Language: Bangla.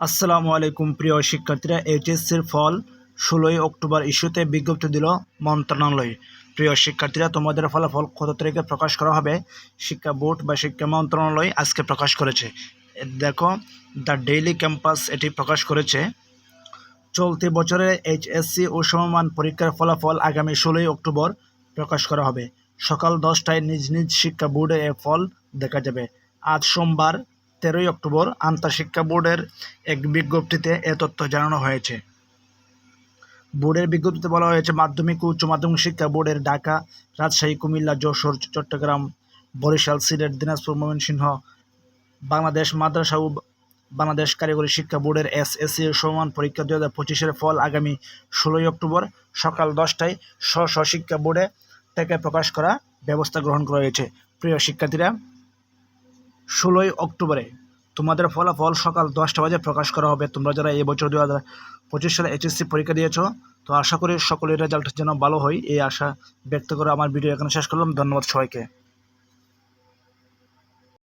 আসসালামু আলাইকুম প্রিয় শিক্ষার্থীরা, এইচএসসির ফল ষোলোই অক্টোবর ইস্যুতে বিজ্ঞপ্তি দিল মন্ত্রণালয়। প্রিয় শিক্ষার্থীরা, তোমাদের ফলাফল কত তারিখে প্রকাশ করা হবে? শিক্ষা বোর্ড বা শিক্ষা মন্ত্রণালয় আজকে প্রকাশ করেছে। দেখো, দ্য ডেইলি ক্যাম্পাস এটি প্রকাশ করেছে। চলতি বছরের এইচএসসি ও সমমান পরীক্ষার ফলাফল আগামী ষোলোই অক্টোবর প্রকাশ করা হবে। সকাল দশটায় নিজ নিজ শিক্ষা বোর্ডে এ ফল দেখা যাবে। আজ সোমবার তেরোই অক্টোবর আন্তঃশিক্ষা বোর্ডের এক বিজ্ঞপ্তিতে এ তথ্য জানানো হয়েছে। বোর্ডের বিজ্ঞপ্তিতে বলা হয়েছে, মাধ্যমিক ও উচ্চ মাধ্যমিক শিক্ষা বোর্ডের ঢাকা, রাজশাহী, কুমিল্লা, যশোর, চট্টগ্রাম, বরিশাল, সিলেট, দিনাজপুর, ময়মনসিংহ, বাংলাদেশ মাদ্রাসা ও বাংলাদেশ কারিগরি শিক্ষা বোর্ডের এস এসসি সমান পরীক্ষা দু হাজার পঁচিশের ফল আগামী ষোলোই অক্টোবর সকাল দশটায় স্ব শিক্ষা বোর্ডে থেকে প্রকাশ করা ব্যবস্থা গ্রহণ করা হয়েছে। প্রিয় শিক্ষার্থীরা ষোলোই অক্টোবরে তোমাদের ফলাফল সকাল দশটা বাজে প্রকাশ করা হবে। তোমরা যারা এবছর দু হাজার পঁচিশ সালে এইচএসসি পরীক্ষা দিয়েছ, তো আশা করি সকলের রেজাল্ট যেন ভালো হয়, এই আশা ব্যক্ত করে আমার ভিডিও এখানে শেষ করলাম। ধন্যবাদ সবাইকে।